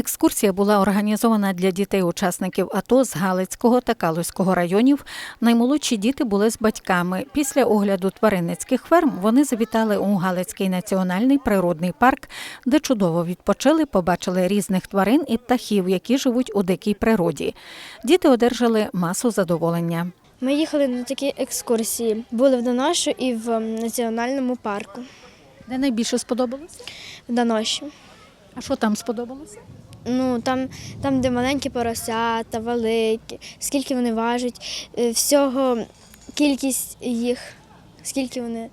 Екскурсія була організована для дітей-учасників АТО з Галицького та Калузького районів. Наймолодші діти були з батьками. Після огляду тваринницьких ферм вони завітали у Галицький національний природний парк, де чудово відпочили, побачили різних тварин і птахів, які живуть у дикій природі. Діти одержали масу задоволення. Ми їхали на такі екскурсії. Були в Доношу і в національному парку. Де найбільше сподобалося? В Доноші. А що там сподобалося? Ну там, там, де маленькі поросята, великі, скільки вони важать, е, всього кількість їх, скільки вони,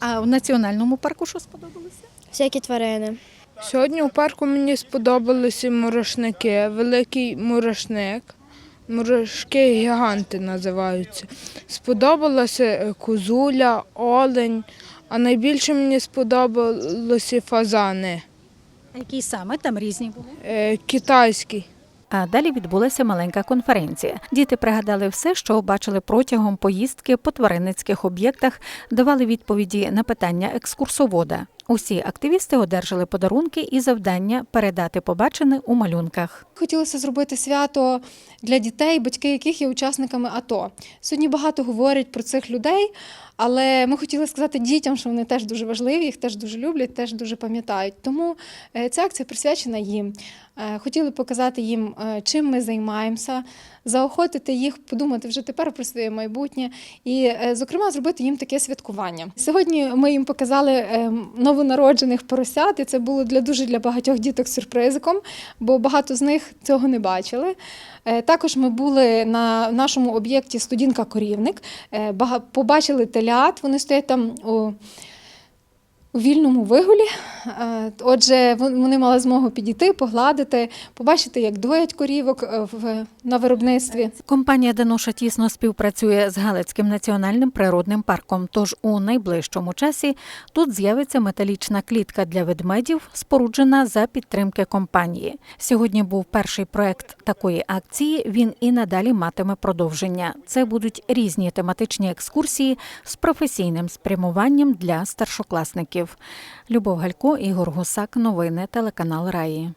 А в національному парку що сподобалося? всякі тварини. Сьогодні у парку мені сподобалися мурашники, великий мурашник. Мурашки гіганти називаються. Сподобалася е, козуля, олень, а найбільше мені сподобалися фазани А які саме там різні були? е, китайські. А далі відбулася маленька конференція. Діти пригадали все, що бачили протягом поїздки по тваринницьких об'єктах, давали відповіді на питання екскурсовода. Усі активісти одержали подарунки і завдання передати побачене у малюнках. Хотілося зробити свято для дітей, батьки яких є учасниками АТО. Сьогодні багато говорять про цих людей, але ми хотіли сказати дітям, що вони теж дуже важливі, їх теж дуже люблять, теж дуже пам'ятають. Тому е, ця акція присвячена їм. Е, Хотіли показати їм, е, чим ми займаємося, заохотити їх подумати вже тепер про своє майбутнє і, е, зокрема, зробити їм таке святкування. Сьогодні ми їм показали е, новонароджених поросят, і це було для дуже для багатьох діток сюрпризиком, бо багато з них цього не бачили. Е, Також ми були на нашому об'єкті студінка корівник, побачили телят, вони стоять там у. У вільному вигулі. Е, Отже, вони мали змогу підійти, погладити, побачити, як доять корівок е, на виробництві. Компанія Даноша тісно співпрацює з Галицьким національним природним парком. Тож у найближчому часі тут з'явиться металічна клітка для ведмедів, споруджена за підтримки компанії. Сьогодні був перший проект такої акції. Він і надалі матиме продовження. Це будуть різні тематичні екскурсії з професійним спрямуванням для старшокласників. Любов Галько, Ігор Гусак. Новини телеканал Раї.